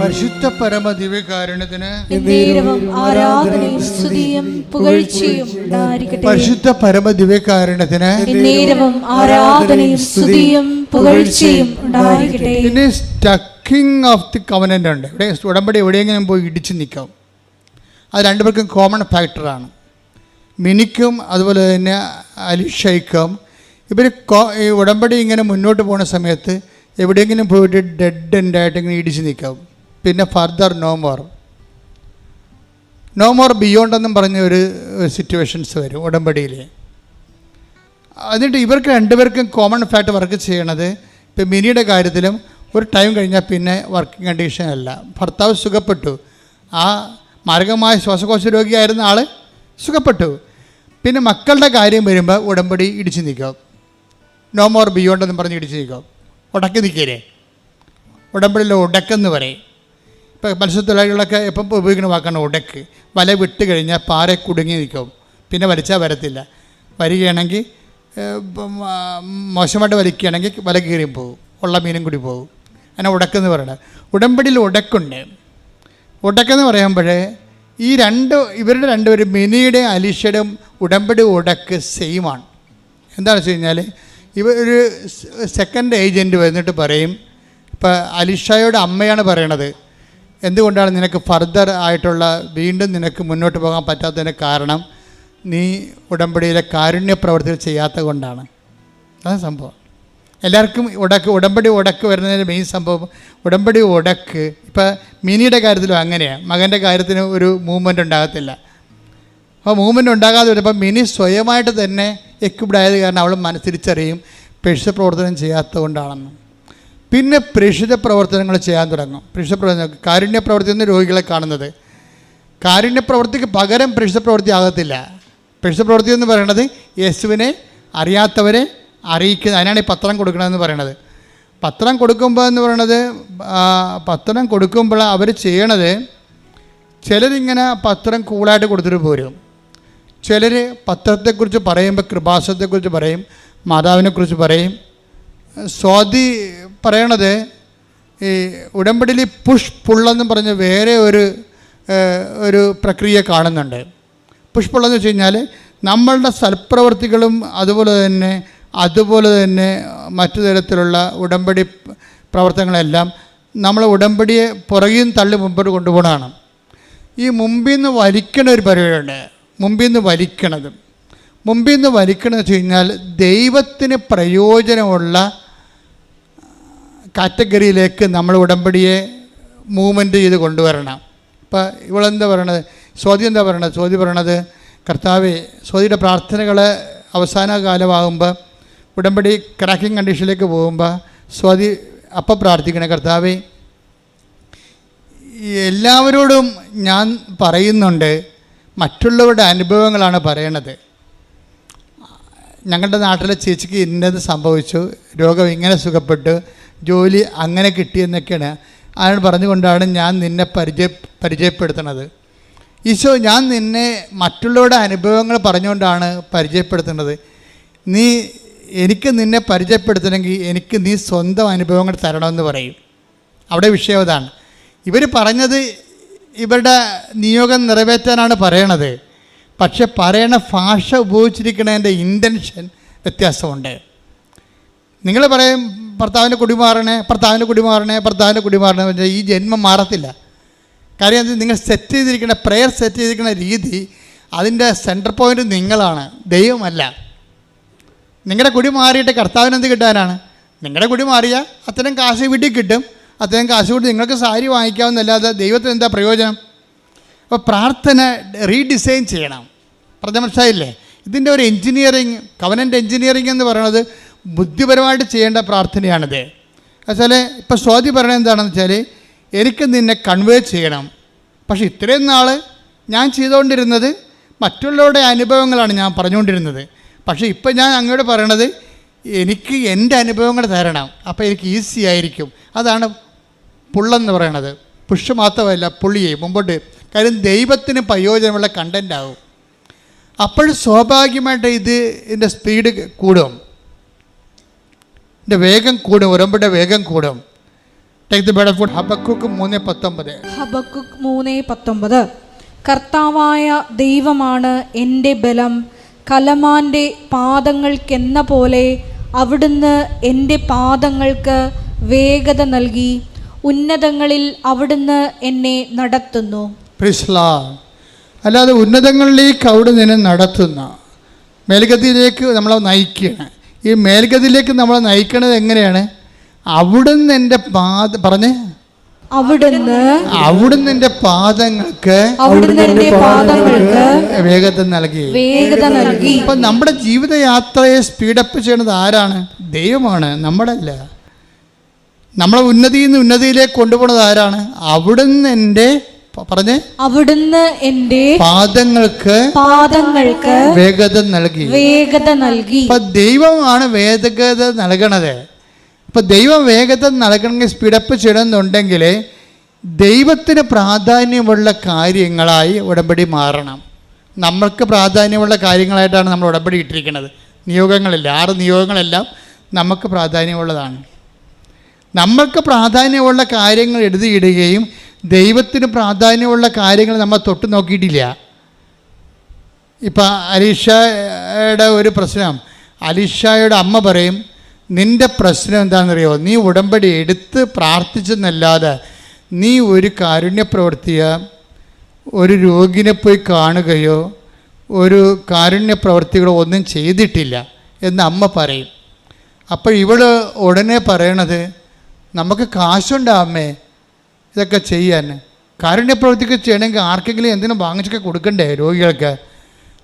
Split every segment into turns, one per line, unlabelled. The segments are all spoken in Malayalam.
പരിശുദ്ധ പരമ ദിവ്യകാരുണ്യത്തിന്
ആരാധനയും സ്തുതിയും പുകഴ്ചയും
പരിശുദ്ധ പരമ ദിവ്യകാരുണ്യത്തിന്
ആരാധനയും സ്തുതിയും പുകഴ്ചയും ഉണ്ടായിരിക്കട്ടെ.
പിന്നെ സ്റ്റക്കിംഗ് ഓഫ് ദി കവനന്റ് ഉണ്ട്. ഇവിടെ ഉടമ്പടി എവിടെയെങ്കിലും പോയി ഇടിച്ച് നിൽക്കാം. അത് രണ്ടുപേർക്കും കോമൺ ഫാക്ടറാണ് മിനിക്കും അതുപോലെ തന്നെ അലിഷയ്ക്കും ഇവർ ഈ ഉടമ്പടി ഇങ്ങനെ മുന്നോട്ട് പോകുന്ന സമയത്ത് എവിടെയെങ്കിലും പോയിട്ട് ഡെഡ് എൻഡായിട്ട് ഇങ്ങനെ ഇടിച്ച് നിൽക്കാം. പിന്നെ further no more no more beyond എന്നും പറഞ്ഞ ഒരു സിറ്റുവേഷൻസ് വരും ഉടമ്പടിയിൽ എന്നിട്ട് ഇവർക്ക് രണ്ടുപേർക്കും കോമൺ ഫാക്ട് വർക്ക് ചെയ്യണത് ഇപ്പം മിനിയുടെ കാര്യത്തിലും ഒരു ടൈം കഴിഞ്ഞാൽ പിന്നെ വർക്കിംഗ് കണ്ടീഷൻ അല്ല. ഭർത്താവ് സുഖപ്പെട്ടു. ആ മാരകമായ ശ്വാസകോശ രോഗിയായിരുന്ന ആൾ സുഖപ്പെട്ടു. പിന്നെ മക്കളുടെ കാര്യം വരുമ്പോൾ ഉടമ്പടി ഇടിച്ച് നിൽക്കാം. നോ മോർ ബിയോണ്ട് എന്നും പറഞ്ഞ് ഇടിച്ച് നിൽക്കും. ഉടക്കി നിൽക്കരുത് ഉടമ്പടിയിൽ ഉടക്കെന്ന് പറയും. ഇപ്പോൾ മത്സ്യത്തൊഴിലാളികളൊക്കെ എപ്പം ഉപയോഗിക്കുന്ന വാക്കാണ് ഉടക്ക്. വല വിട്ട് കഴിഞ്ഞാൽ പാറ കുടുങ്ങി നിൽക്കും. പിന്നെ വലിച്ചാൽ വരത്തില്ല. വരികയാണെങ്കിൽ ഇപ്പം, മോശമായിട്ട് വലിക്കുകയാണെങ്കിൽ വല കീറി പോകും. ഉള്ള മീനും കൂടി പോകും. അങ്ങനെ ഉടക്കെന്ന് പറയണത്. ഉടമ്പടിയിൽ ഉടക്കുണ്ട്. ഉടക്കെന്ന് പറയുമ്പോൾ ഈ രണ്ട് ഇവരുടെ രണ്ടുപേരും മിനിയുടെയും അലീഷയുടെയും ഉടമ്പടി ഉടക്ക് സെയിമാണ് എന്താണെന്ന് വെച്ച് കഴിഞ്ഞാൽ ഇവർ ഒരു സെക്കൻഡ് ഏജന്റ് വന്നിട്ട് പറയും ഇപ്പോൾ അലിഷയുടെ അമ്മയാണ് പറയണത്. എന്തുകൊണ്ടാണ് നിനക്ക് ഫർദർ ആയിട്ടുള്ള വീണ്ടും നിനക്ക് മുന്നോട്ട് പോകാൻ പറ്റാത്തതിന് കാരണം നീ ഉടമ്പടിയിലെ കാരുണ്യ പ്രവർത്തികൾ ചെയ്യാത്ത കൊണ്ടാണ്. അതാണ് സംഭവം. എല്ലാവർക്കും ഉടക്ക് ഉടമ്പടി ഉടക്ക് വരുന്നതിന്റെ മെയിൻ സംഭവം ഉടമ്പടി ഉടക്ക്. ഇപ്പം മിനിയുടെ കാര്യത്തിലും അങ്ങനെയാണ് മകന്റെ കാര്യത്തിന് ഒരു മൂവ്മെന്റ് ഉണ്ടാകത്തില്ല. അപ്പോൾ മൂവ്മെന്റ് ഉണ്ടാകാതെ വരുമ്പോൾ മിനി സ്വയമായിട്ട് തന്നെ എക്യുപ്ഡ് ആയത് കാരണം അവൾ മനസ്സിരിച്ചറിയും പ്രേക്ഷിത പ്രവർത്തനം ചെയ്യാത്തത് കൊണ്ടാണെന്ന് പിന്നെ പ്രേക്ഷിത പ്രവർത്തനങ്ങൾ ചെയ്യാൻ തുടങ്ങും. പ്രേക്ഷിത പ്രവർത്തനം കാരുണ്യ പ്രവർത്തി എന്ന് രോഗികളെ കാണുന്നത്. കാരുണ്യ പ്രവൃത്തിക്ക് പകരം പ്രേക്ഷിത പ്രവൃത്തി ആകത്തില്ല. പ്രേക്ഷിത പ്രവൃത്തി എന്ന് പറയുന്നത് യേശുവിനെ അറിയാത്തവരെ അറിയിക്കുന്ന അതിനാണ് ഈ പത്രം കൊടുക്കണമെന്ന് പറയണത് പത്രം കൊടുക്കുമ്പോൾ എന്ന് പറയണത് പത്രം കൊടുക്കുമ്പോൾ അവർ ചെയ്യണത് ചിലരിങ്ങനെ പത്രം കൂളായിട്ട് കൊടുത്തിട്ട് പോരും. ചിലർ പത്രത്തെക്കുറിച്ച് പറയുമ്പോൾ കൃപാസത്തെക്കുറിച്ച് പറയും മാതാവിനെക്കുറിച്ച് പറയും. സ്വാതി പറയണത് ഈ ഉടമ്പടിയിൽ പുഷ് പുള്ളെന്ന് പറഞ്ഞ് വേറെ ഒരു ഒരു പ്രക്രിയ കാണുന്നുണ്ട്. പുഷ് പുള്ളെന്ന് വെച്ച് കഴിഞ്ഞാൽ നമ്മളുടെ സൽപ്രവർത്തികളും അതുപോലെ തന്നെ അതുപോലെ തന്നെ മറ്റു തരത്തിലുള്ള ഉടമ്പടി പ്രവർത്തനങ്ങളെല്ലാം നമ്മൾ ഉടമ്പടിയെ പുറകിൽ തള്ളി മുമ്പോട്ട് കൊണ്ടുപോകണമാണ് ഈ മുമ്പിൽ നിന്ന് വലിക്കണ ഒരു പരിപാടിയുണ്ട്. മുമ്പിൽ നിന്ന് വലിക്കണത്. മുമ്പിൽ നിന്ന് വലിക്കണമെന്ന് വെച്ച് കഴിഞ്ഞാൽ ദൈവത്തിന് പ്രയോജനമുള്ള കാറ്റഗറിയിലേക്ക് നമ്മൾ ഉടമ്പടിയെ മൂവ്മെന്റ് ചെയ്ത് കൊണ്ടുവരണം. ഇപ്പോൾ ഇവളെന്താ പറയണത്? സ്വാതി എന്താ പറയണത്? സ്വാതി പറയണത് കർത്താവെ സ്വാതിയുടെ പ്രാർത്ഥനകൾ അവസാന കാലമാകുമ്പോൾ ഉടമ്പടി ക്രാക്കിംഗ് കണ്ടീഷനിലേക്ക് പോകുമ്പോൾ സ്വാതി അപ്പം പ്രാർത്ഥിക്കണേ കർത്താവേ എല്ലാവരോടും ഞാൻ പറയുന്നുണ്ട് മറ്റുള്ളവരുടെ അനുഭവങ്ങളാണ് പറയണത്. ഞങ്ങളുടെ നാട്ടിലെ ചേച്ചിക്ക് ഇന്നത് സംഭവിച്ചു. രോഗം ഇങ്ങനെ സുഖപ്പെട്ടു. ജോലി അങ്ങനെ കിട്ടിയെന്നൊക്കെയാണ് അയാൾ പറഞ്ഞുകൊണ്ടാണ് ഞാൻ നിന്നെ പരിചയ പരിചയപ്പെടുത്തുന്നത്. ഈശോ ഞാൻ നിന്നെ മറ്റുള്ളവരുടെ അനുഭവങ്ങൾ പറഞ്ഞുകൊണ്ടാണ് പരിചയപ്പെടുത്തുന്നത്. നീ എനിക്ക് നിന്നെ പരിചയപ്പെടുത്തണമെങ്കിൽ എനിക്ക് നീ സ്വന്തം അനുഭവങ്ങൾ തരണമെന്ന് പറയും. അവിടെ വിഷയം അതാണ്. ഇവർ പറഞ്ഞത് ഇവരുടെ നിയോഗം നിറവേറ്റാനാണ് പറയണത്. പക്ഷെ പറയണ ഭാഷ ഉപയോഗിച്ചിരിക്കുന്നതിന്റെ ഇന്റൻഷൻ വ്യത്യാസമുണ്ട്. നിങ്ങൾ പറയും ഭർത്താവിന്റെ കുടിമാറണേ ഭർത്താവിന്റെ കുടിമാറണേ ഭർത്താവിന്റെ കുടിമാറണേ വെച്ചാൽ ഈ ജന്മം മാറത്തില്ല. കാര്യം എന്താ നിങ്ങൾ സെറ്റ് ചെയ്തിരിക്കുന്ന പ്രെയർ സെറ്റ് ചെയ്തിരിക്കുന്ന രീതി അതിന്റെ സെന്റർ പോയിന്റ് നിങ്ങളാണ് ദൈവമല്ല. നിങ്ങളുടെ കുടി മാറിയിട്ട് കർത്താവിനെന്ത് കിട്ടാനാണ്? നിങ്ങളുടെ കുടി മാറിയാൽ അത്തരം കാശ് വീട്ടിൽ കിട്ടും. അത്രയും കാശ് കൊടുത്ത് നിങ്ങൾക്ക് സാരി വാങ്ങിക്കാവുന്നല്ലാതെ ദൈവത്തിന് എന്താ പ്രയോജനം? അപ്പോൾ പ്രാർത്ഥന റീഡിസൈൻ ചെയ്യണം. മനസ്സിലായില്ലേ ഇതിന്റെ ഒരു എൻജിനീയറിങ് കവനന്റ് എൻജിനീയറിങ് എന്ന് പറയുന്നത് ബുദ്ധിപരമായിട്ട് ചെയ്യേണ്ട പ്രാർത്ഥനയാണിത്. വെച്ചാൽ ഇപ്പോൾ സ്വാതി പറയണത് എന്താണെന്ന് വെച്ചാൽ എനിക്ക് നിന്നെ കൺവേ ചെയ്യണം. പക്ഷേ ഇത്രയും നാൾ ഞാൻ ചെയ്തുകൊണ്ടിരുന്നത് മറ്റുള്ളവരുടെ അനുഭവങ്ങളാണ് ഞാൻ പറഞ്ഞുകൊണ്ടിരുന്നത്. പക്ഷേ ഇപ്പം ഞാൻ അങ്ങോട്ട് പറയണത് എനിക്ക് എന്റെ അനുഭവങ്ങൾ തരണം. അപ്പോൾ എനിക്ക് ഈസി ആയിരിക്കും. അതാണ് പുള്ളെന്ന് പറയണത്. പുഷ് മാത്രമല്ല പുള്ളിയെ മുമ്പോട്ട്. കാര്യം ദൈവത്തിന് പ്രയോജനമുള്ള കണ്ടന്റ് ആവും. അപ്പോൾ സ്വാഭാവികമായിട്ട് ഇത് ഇതിന്റെ സ്പീഡ് കൂടും. ഇതിന്റെ വേഗം കൂടും ഉരമ്പയുടെ വേഗം കൂടും. ഹബക്കുക്ക് മൂന്ന് പത്തൊമ്പത്.
ഹബക്കുക്ക് മൂന്ന് പത്തൊമ്പത്. കർത്താവായ ദൈവമാണ് എന്റെ ബലം. കലമാന്റെ പാദങ്ങൾക്കെന്ന പോലെ അവിടുന്ന് എന്റെ പാദങ്ങൾക്ക് വേഗത നൽകി. ഉന്നതങ്ങളിൽ അവിടുന്ന് എന്നെ നടത്തുന്നു.
അല്ലാതെ ഉന്നതങ്ങളിലേക്ക് അവിടെ നിന്നെ നടത്തുന്ന മേൽഗതിയിലേക്ക് നമ്മളെ നയിക്കുകയാണ് ഈ മേൽഗതിയിലേക്ക് നമ്മളെ നയിക്കണത് എങ്ങനെയാണ്? അവിടുന്ന് എന്റെ പാദ പറഞ്ഞ്?
അവിടുന്ന്
അവിടുന്ന് എന്റെ പാദങ്ങൾക്ക്
അവിടുന്ന് പാദങ്ങൾക്ക്
വേഗത നൽകി.
വേഗത നൽകി.
ഇപ്പം നമ്മുടെ ജീവിതയാത്രയെ സ്പീഡപ്പ് ചെയ്യുന്നത് ആരാണ്? ദൈവമാണ് നമ്മളല്ല. നമ്മളെ ഉന്നതിയിൽ നിന്ന് ഉന്നതിയിലേക്ക് കൊണ്ടുപോണത് ആരാണ്? അവിടുന്ന് എന്റെ പറഞ്ഞേ?
അവിടുന്ന് എന്റെ
പാദങ്ങൾക്ക്
പാദങ്ങൾക്ക്
വേഗത നൽകി.
വേഗത നൽകി.
ഇപ്പൊ ദൈവമാണ് വേഗത നൽകണത്. ഇപ്പൊ ദൈവം വേഗത നൽകണമെങ്കിൽ സ്പീഡപ്പ് ചെയ്യണമെന്നുണ്ടെങ്കിൽ ദൈവത്തിന് പ്രാധാന്യമുള്ള കാര്യങ്ങളായി ഉടമ്പടി മാറണം. നമ്മൾക്ക് പ്രാധാന്യമുള്ള കാര്യങ്ങളായിട്ടാണ് നമ്മൾ ഉടമ്പടി ഇട്ടിരിക്കുന്നത്. നിയോഗങ്ങളില്ല. ആറ് നിയോഗങ്ങളെല്ലാം നമുക്ക് പ്രാധാന്യമുള്ളതാണ്. നമ്മൾക്ക് പ്രാധാന്യമുള്ള കാര്യങ്ങൾ എഴുതിയിടുകയും ദൈവത്തിന് പ്രാധാന്യമുള്ള കാര്യങ്ങൾ നമ്മൾ തൊട്ട് നോക്കിയിട്ടില്ല. ഇപ്പം അലീഷയുടെ ഒരു പ്രശ്നം. അലീഷയുടെ അമ്മ പറയും നിന്റെ പ്രശ്നം എന്താണെന്നറിയോ? നീ ഉടമ്പടി എടുത്ത് പ്രാർത്ഥിച്ചെന്നല്ലാതെ നീ ഒരു കാരുണ്യ പ്രവർത്തിയ ഒരു രോഗിനെ പോയി കാണുകയോ ഒരു കാരുണ്യ പ്രവർത്തികളോ ഒന്നും ചെയ്തിട്ടില്ല. എന്ന് അമ്മ പറയും. അപ്പോൾ ഇവൾ ഉടനെ പറയണത് നമുക്ക് കാശുണ്ടാമേ ഇതൊക്കെ ചെയ്യാൻ. കാരുണ്യപ്രവർത്തിക്ക് ചെയ്യണമെങ്കിൽ ആർക്കെങ്കിലും എന്തിനും വാങ്ങിച്ചൊക്കെ കൊടുക്കണ്ടേ രോഗികൾക്ക്?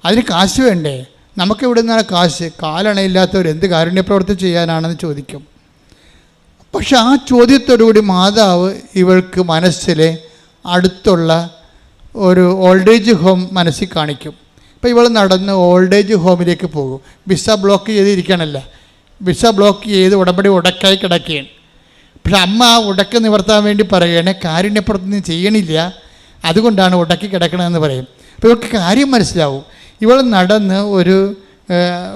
അതിന് കാശ് വേണ്ടേ? നമുക്ക് ഇവിടെ നിന്നാണ് കാശ് കാലണയില്ലാത്തവർ എന്ത് കാരുണ്യപ്രവർത്തി ചെയ്യാനാണെന്ന് ചോദിക്കും. പക്ഷെ ആ ചോദ്യത്തോടുകൂടി മാതാവ് ഇവൾക്ക് മനസ്സിലെ അടുത്തുള്ള ഒരു ഓൾഡ് ഏജ് ഹോം മനസ്സിൽ കാണിക്കും. ഇപ്പോൾ ഇവൾ നടന്ന് ഓൾഡ് ഏജ് ഹോമിലേക്ക് പോകും. വിസ ബ്ലോക്ക് ചെയ്തിരിക്കണല്ല? വിസ ബ്ലോക്ക് ചെയ്ത് ഉടമ്പടി ഉടക്കായി കിടക്കുകയാണ്. പക്ഷെ അമ്മ ആ ഉടക്ക് നിവർത്താൻ വേണ്ടി പറയണേ കാരുണ്യപ്രവൃത്തി ചെയ്യണില്ല. അതുകൊണ്ടാണ് ഉടക്കി കിടക്കണമെന്ന് പറയും. അപ്പോൾ ഇവർക്ക് കാര്യം മനസ്സിലാവും. ഇവൾ നടന്ന് ഒരു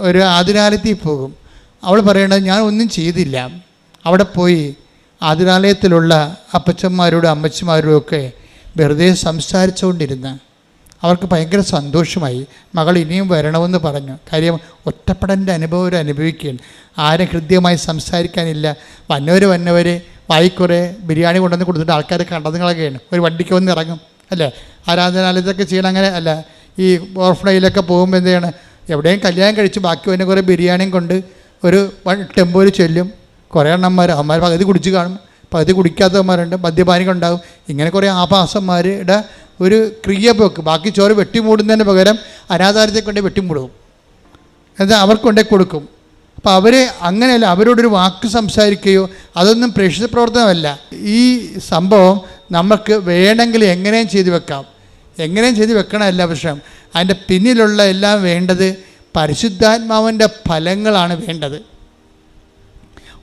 ഒരു ആതുരാലയത്തിൽ പോകും. അവൾ പറയണത് ഞാൻ ഒന്നും ചെയ്തില്ല. അവിടെ പോയി ആതുരാലയത്തിലുള്ള അപ്പച്ചന്മാരോടും അമ്മച്ചിമാരോടും ഒക്കെ വെറുതെ സംസാരിച്ചുകൊണ്ടിരുന്ന് അവർക്ക് ഭയങ്കര സന്തോഷമായി. മകൾ ഇനിയും വരണമെന്ന് പറഞ്ഞു. കാര്യം ഒറ്റപ്പെടന്റെ അനുഭവം അവർ അനുഭവിക്കുകയാണ്. ആരും ഹൃദ്യമായി സംസാരിക്കാനില്ല. വന്നവർ വന്നവർ വായിക്കുറെ ബിരിയാണി കൊണ്ടുവന്ന് കൊടുത്തിട്ട് ആൾക്കാർ കണ്ടതുകളൊക്കെയാണ് ഒരു വണ്ടിക്ക് വന്ന് ഇറങ്ങും. അല്ലേ? ആരാധനാലയത്തൊക്കെ ചെയ്യണം അങ്ങനെ അല്ല. ഈ ഓർഫണയിലൊക്കെ പോകുമ്പോൾ എന്ത് എവിടെയും കല്യാണം കഴിച്ച് ബാക്കി വന്ന കുറേ ബിരിയാണിയും കൊണ്ട് ഒരു ടെമ്പോയിൽ ചെല്ലും. കുറേ എണ്ണന്മാർ അവന്മാർ പകുതി കുടിച്ച് കാണും. പകുതി കുടിക്കാത്തവന്മാരുണ്ട്. മദ്യപാനികളുണ്ടാകും ഇങ്ങനെ കുറേ ആഭാസന്മാരുടെ ഒരു ക്രിയ പോക്ക് ബാക്കി ചോറ് വെട്ടിമൂടുന്നതിന് പകരം അനാഥാരത്തെ കൊണ്ട് വെട്ടിമൂടും. എന്നാൽ അവർക്ക് കൊണ്ടേ കൊടുക്കും. അപ്പോൾ അവർ അങ്ങനെയല്ല അവരോടൊരു വാക്ക് സംസാരിക്കുകയോ അതൊന്നും പ്രേക്ഷിത പ്രവർത്തനമല്ല. ഈ സംഭവം നമുക്ക് വേണമെങ്കിൽ എങ്ങനെയും ചെയ്തു വെക്കാം. എങ്ങനെയും ചെയ്തു വെക്കണമല്ല പ്രശ്നം അതിന്റെ പിന്നിലുള്ള എല്ലാം വേണ്ടത് പരിശുദ്ധാത്മാവിന്റെ ഫലങ്ങളാണ് വേണ്ടത്.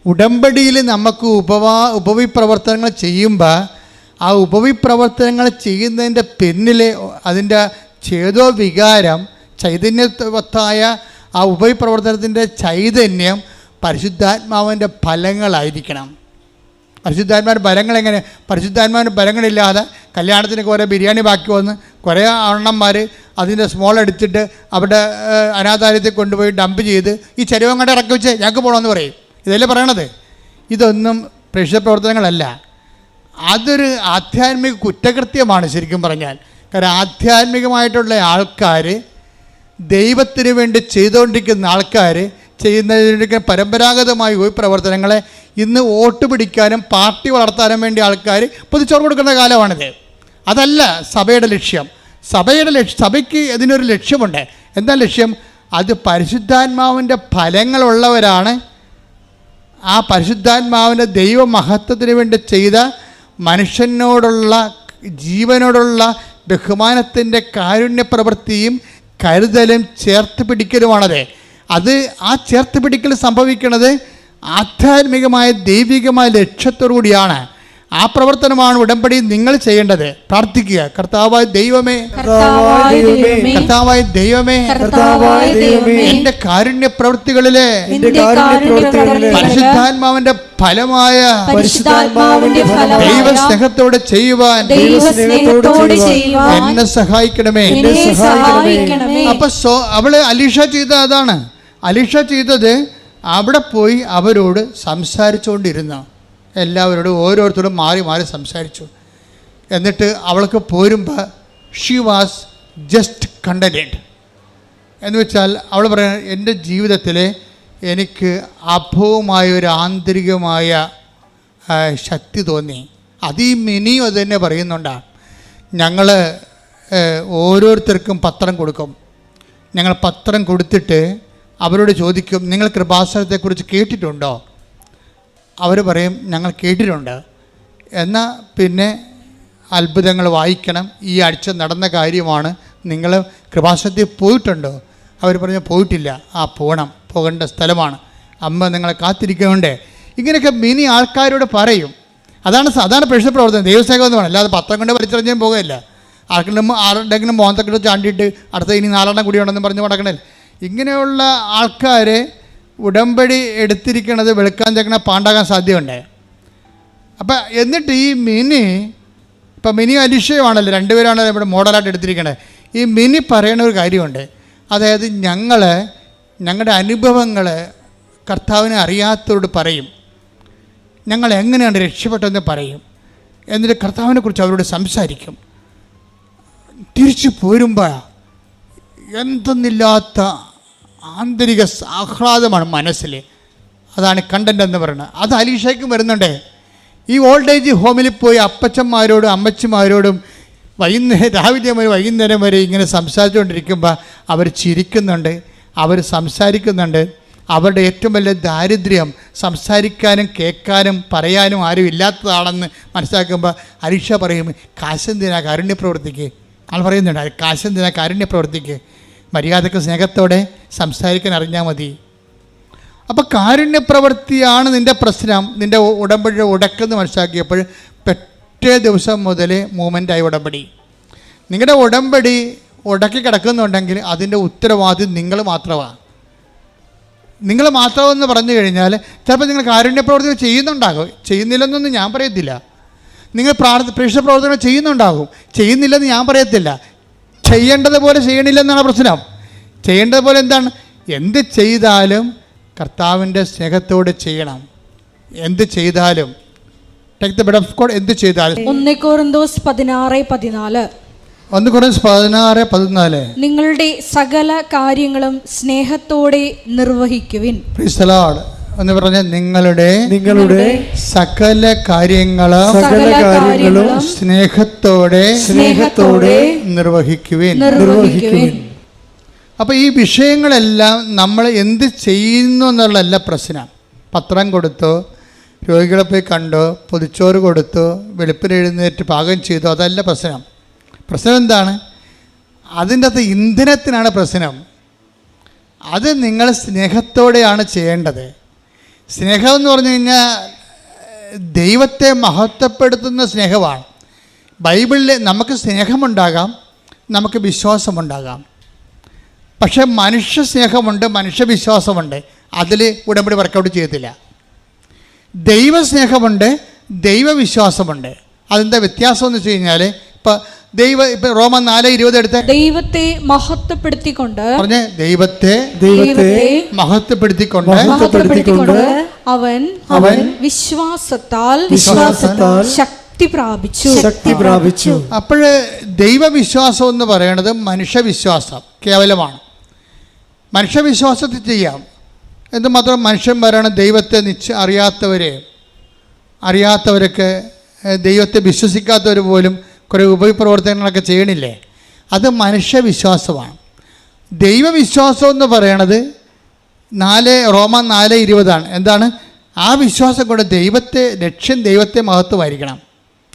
ഉടമ്പടിയിൽ നമുക്ക് ഉപവാ ഉപവിപ്രവർത്തനങ്ങൾ ചെയ്യുമ്പോൾ ആ ഉപവിപ്രവർത്തനങ്ങൾ ചെയ്യുന്നതിന്റെ പിന്നിലെ അതിന്റെ ചേതോ വികാരം ചൈതന്യവത്തായ ആ ഉപവിപ്രവർത്തനത്തിന്റെ ചൈതന്യം പരിശുദ്ധാത്മാവിന്റെ ഫലങ്ങളായിരിക്കണം. പരിശുദ്ധാത്മാവിന്റെ ഫലങ്ങൾ എങ്ങനെ? പരിശുദ്ധാത്മാവിന്റെ ഫലങ്ങളില്ലാതെ കല്യാണത്തിന് കുറേ ബിരിയാണി ബാക്കി വന്ന് കുറേ അണ്ണന്മാർ അതിന്റെ സ്മോൾ എടുത്തിട്ട് അവിടെ അനാഥാലയത്തിൽ കൊണ്ടുപോയി ഡംപ് ചെയ്ത് ഈ ചരിവം കണ്ട് ഇറക്കി വെച്ച് ഞങ്ങൾക്ക് പോകണമെന്ന് പറയും. ഇതല്ലേ പറയണത്? ഇതൊന്നും പ്രേക്ഷിത പ്രവർത്തനങ്ങളല്ല. അതൊരു ആധ്യാത്മിക കുറ്റകൃത്യമാണ് ശരിക്കും പറഞ്ഞാൽ. കാരണം ആധ്യാത്മികമായിട്ടുള്ള ആൾക്കാർ ദൈവത്തിന് വേണ്ടി ചെയ്തുകൊണ്ടിരിക്കുന്ന ആൾക്കാർ ചെയ്യുന്നതിനൊക്കെ പരമ്പരാഗതമായ ഒരു പ്രവർത്തനങ്ങളെ ഇന്ന് വോട്ട് പിടിക്കാനും പാർട്ടി വളർത്താനും വേണ്ടി ആൾക്കാർ പൊതിച്ചോറ് കൊടുക്കുന്ന കാലമാണിത്. അതല്ല സഭയുടെ ലക്ഷ്യം. സഭയുടെ ലക്ഷ്യ സഭയ്ക്ക് ഇതിനൊരു ലക്ഷ്യമുണ്ട്. എന്താ ലക്ഷ്യം? അത് പരിശുദ്ധാത്മാവിന്റെ ഫലങ്ങളുള്ളവരാണ് ആ പരിശുദ്ധാത്മാവിന്റെ ദൈവമഹത്വത്തിന് വേണ്ടി ചെയ്ത മനുഷ്യനോടുള്ള ജീവനോടുള്ള ബഹുമാനത്തിന്റെ കാരുണ്യ പ്രവൃത്തിയും കരുതലും ചേർത്ത് പിടിക്കലുമാണത്. അത് ആ ചേർത്ത് പിടിക്കൽ സംഭവിക്കുന്നത് ആധ്യാത്മികമായ ദൈവികമായ ലക്ഷ്യത്തോടു കൂടിയാണ് ആ പ്രവർത്തനമാണ് ഉടമ്പടി നിങ്ങൾ ചെയ്യേണ്ടത്. പ്രാർത്ഥിക്കുക. കർത്താവായ ദൈവമേ.
കർത്താവായ ദൈവമേ.
എന്റെ കാരുണ്യ പ്രവൃത്തികളിലെ പരിശുദ്ധാത്മാവിന്റെ ഫലമായ
ദൈവ
സ്നേഹത്തോടെ ചെയ്യുവാൻ എന്നെ സഹായിക്കണമേ.
എന്നെ സഹായിക്കണമേ.
അപ്പൊ സോ അവൾ അലീഷ ചെയ്ത അതാണ്. അലീഷ ചെയ്തത് അവിടെ പോയി അവരോട് സംസാരിച്ചുകൊണ്ടിരുന്നു എല്ലാവരോടും ഓരോരുത്തരോടും മാറി മാറി സംസാരിച്ചു. എന്നിട്ട് അവൾക്ക് പോരുമ്പോൾ ഷീ വാസ് ജസ്റ്റ് കണ്ടന്റ് എന്ന് വെച്ചാൽ അവൾ പറയുന്നത് എന്റെ ജീവിതത്തിൽ എനിക്ക് അഭവമായ ഒരു ആന്തരികമായ ശക്തി തോന്നി. അത് മിനിയും അത് തന്നെ പറയുന്നുണ്ടാണ് ഞങ്ങൾ ഓരോരുത്തർക്കും പത്രം കൊടുക്കും. ഞങ്ങൾ പത്രം കൊടുത്തിട്ട് അവരോട് ചോദിക്കും നിങ്ങൾ കൃപാസനത്തെക്കുറിച്ച് കേട്ടിട്ടുണ്ടോ? അവർ പറയും ഞങ്ങൾ കേട്ടിട്ടുണ്ട്. എന്നാൽ പിന്നെ അത്ഭുതങ്ങൾ വായിക്കണം. ഈ ആഴ്ച നടന്ന കാര്യമാണ്. നിങ്ങൾ കൃപാസനത്തിൽ പോയിട്ടുണ്ടോ? അവർ പറഞ്ഞു പോയിട്ടില്ല. ആ പോകണം പോകേണ്ട സ്ഥലമാണ്. അമ്മ നിങ്ങളെ കാത്തിരിക്കുന്നുണ്ടേ. ഇങ്ങനെയൊക്കെ മിനി ആൾക്കാരോട് പറയും. അതാണ് സാധാരണ പ്രശ്ന പ്രവർത്തനം. ദൈവസേവ എന്ന് പറയുന്നത് അല്ലാതെ പത്രം കൊണ്ട് വലിച്ചെറിഞ്ഞാൽ പോകുകയില്ല ആർക്കെങ്കിലും ആരുടെങ്കിലും മോന്തക്കെട്ട് ചാണ്ടിയിട്ട് അടുത്ത ഇനി നാലെണ്ണം കൂടി ഉണ്ടെന്ന് പറഞ്ഞ് നടക്കണേ ഇങ്ങനെയുള്ള ആൾക്കാരെ ഉടമ്പടി എടുത്തിരിക്കണത് വെളുക്കാൻ ചെക്കണ പാണ്ടാകാൻ സാധ്യതയുണ്ട്. അപ്പം എന്നിട്ട് ഈ മിനി ഇപ്പം മിനി അലിഷയുമാണല്ലോ രണ്ടുപേരാണല്ലോ ഇവിടെ മോഡലായിട്ട് എടുത്തിരിക്കണത് ഈ മിനി പറയുന്ന ഒരു കാര്യമുണ്ട്. അതായത് ഞങ്ങൾ ഞങ്ങളുടെ അനുഭവങ്ങൾ കർത്താവിനെ അറിയാത്തവരോട് പറയും. ഞങ്ങൾ എങ്ങനെയാണ് രക്ഷപ്പെട്ടതെന്ന് പറയും. എന്നിട്ട് കർത്താവിനെക്കുറിച്ച് അവരോട് സംസാരിക്കും. തിരിച്ചു പോരുമ്പോൾ എന്തെന്നില്ലാത്ത ആന്തരിക ആഹ്ലാദമാണ് മനസ്സിൽ. അതാണ് കണ്ടന്റ് എന്ന് പറയുന്നത്. അത് അലീഷയ്ക്കും വരുന്നുണ്ടേ. ഈ ഓൾഡ് ഏജ് ഹോമിൽ പോയി അപ്പച്ചന്മാരോടും അമ്മച്ചിമാരോടും വൈകുന്നേരം രാവിലെ മുതൽ വൈകുന്നേരം വരെ ഇങ്ങനെ സംസാരിച്ചുകൊണ്ടിരിക്കുമ്പോൾ അവർ ചിരിക്കുന്നുണ്ട് അവർ സംസാരിക്കുന്നുണ്ട്. അവരുടെ ഏറ്റവും വലിയ ദാരിദ്ര്യം സംസാരിക്കാനും കേൾക്കാനും പറയാനും ആരും ഇല്ലാത്തതാണെന്ന് മനസ്സിലാക്കുമ്പോൾ അരീക്ഷ പറയും കാശെന്തിനാ കാരുണ്യ പ്രവർത്തിക്ക് ആൾ പറയുന്നുണ്ട് "അത് കാശെന്തിനാ കാരുണ്യ പ്രവർത്തിക്ക് മര്യാദയ്ക്ക് സ്നേഹത്തോടെ സംസാരിക്കാൻ അറിഞ്ഞാൽ മതി. അപ്പോൾ കാരുണ്യപ്രവൃത്തിയാണ് നിന്റെ പ്രശ്നം. നിന്റെ ഉടമ്പടി ഉടക്കെന്ന് മനസ്സിലാക്കിയപ്പോൾ പെറ്റേ ദിവസം മുതൽ മൂവ്മെന്റായി ഉടമ്പടി. നിങ്ങളുടെ ഉടമ്പടി ഉടക്കി കിടക്കുന്നുണ്ടെങ്കിൽ അതിന്റെ ഉത്തരവാദി നിങ്ങൾ മാത്രമാണ് നിങ്ങൾ മാത്രമെന്ന് പറഞ്ഞു കഴിഞ്ഞാൽ ചിലപ്പോൾ നിങ്ങൾ കാരുണ്യ പ്രവർത്തികൾ ചെയ്യുന്നുണ്ടാകും. ചെയ്യുന്നില്ലെന്നൊന്നും ഞാൻ പറയത്തില്ല. നിങ്ങൾ പ്രാർത്ഥ പ്രേക്ഷ പ്രവർത്തനങ്ങൾ ചെയ്യുന്നുണ്ടാകും. ചെയ്യുന്നില്ലെന്ന് ഞാൻ പറയത്തില്ല. ചെയ്യേണ്ടത് പോലെ ചെയ്യണില്ലെന്നാണ് പ്രശ്നം. ചെയ്യേണ്ടതുപോലെ എന്താണ്? എന്ത് ചെയ്താലും കർത്താവിന്റെ സ്നേഹത്തോടെ ചെയ്യണം. എന്ത് ചെയ്താലും. Take the bed of God എന്ത് ചെയ്താലും.
ഒന്നേ കോറിന്തോസ് പതിനാറ് പതിനാല്.
ഒന്ന് കുറച്ച് പതിനാറ് പതിനാല്.
നിങ്ങളുടെ സകല കാര്യങ്ങളും സ്നേഹത്തോടെ നിർവഹിക്കുവിൻ.
എന്ന് പറഞ്ഞ നിങ്ങളുടെ
നിങ്ങളുടെ
സകല കാര്യങ്ങളും
സകല കാര്യങ്ങളും
സ്നേഹത്തോടെ
സ്നേഹത്തോടെ
നിർവഹിക്കുവിൻ.
നിർവഹിക്കുവിൻ.
അപ്പോൾ ഈ വിഷയങ്ങളെല്ലാം നമ്മൾ എന്ത് ചെയ്യുന്നു എന്നുള്ളതല്ല പ്രശ്നം. പത്രം കൊടുത്തു രോഗികളെ പോയി കണ്ടോ പൊതിച്ചോറ് കൊടുത്തു വെളുപ്പിന് എഴുന്നേറ്റ് പാകം ചെയ്തു അതല്ല പ്രശ്നം. പ്രശ്നം എന്താണ്? അതിന്റെ അകത്ത് ഇന്ധനത്തിനാണ് പ്രശ്നം. അത് നിങ്ങൾ സ്നേഹത്തോടെയാണ് ചെയ്യേണ്ടത്. സ്നേഹം എന്ന് പറഞ്ഞു കഴിഞ്ഞാൽ ദൈവത്തെ മഹത്വപ്പെടുത്തുന്ന സ്നേഹമാണ്. ബൈബിളിൽ നമുക്ക് സ്നേഹമുണ്ടാകാം നമുക്ക് വിശ്വാസമുണ്ടാകാം. പക്ഷെ മനുഷ്യ സ്നേഹമുണ്ട് മനുഷ്യ വിശ്വാസമുണ്ട്. അതിൽ ഉടമ്പടി വർക്കൗട്ട് ചെയ്യത്തില്ല. ദൈവസ്നേഹമുണ്ട് ദൈവവിശ്വാസമുണ്ട്. അതിന്റെ വ്യത്യാസം എന്ന് വെച്ച് കഴിഞ്ഞാൽ ഇപ്പം ദൈവ ഇപ്പൊ റോമ നാല് ഇരുപത് എടുത്ത്.
ദൈവത്തെ മഹത്വപ്പെടുത്തിക്കൊണ്ട്
പറഞ്ഞേ ദൈവത്തെ
ദൈവത്തെ
മഹത്വപ്പെടുത്തിക്കൊണ്ട്
മഹത്വപ്പെടുത്തിക്കൊണ്ട് അവൻ
അവൻ
വിശ്വാസത്താൽ
വിശ്വാസത്താൽ
ശക്തി പ്രാപിച്ചു.
ശക്തി പ്രാപിച്ചു.
അപ്പോൾ ദൈവവിശ്വാസം എന്ന് പറയുന്നത് മനുഷ്യവിശ്വാസം കേവലമാണ്. മനുഷ്യവിശ്വാസത്തിൽ ചെയ്യാം. എന്തുമാത്രം മനുഷ്യൻ പറയണം ദൈവത്തെ നിശ്ച അറിയാത്തവരെ അറിയാത്തവരൊക്കെ ദൈവത്തെ വിശ്വസിക്കാത്തവർ പോലും കുറേ ഉപപ്രവർത്തനങ്ങളൊക്കെ ചെയ്യണില്ലേ? അത് മനുഷ്യവിശ്വാസമാണ്. ദൈവവിശ്വാസം എന്ന് പറയണത് നാല് റോമ നാല് ഇരുപതാണ്. എന്താണ്? ആ വിശ്വാസം കൊണ്ട് ദൈവത്തെ ലക്ഷ്യം ദൈവത്തെ മഹത്വമായിരിക്കണം.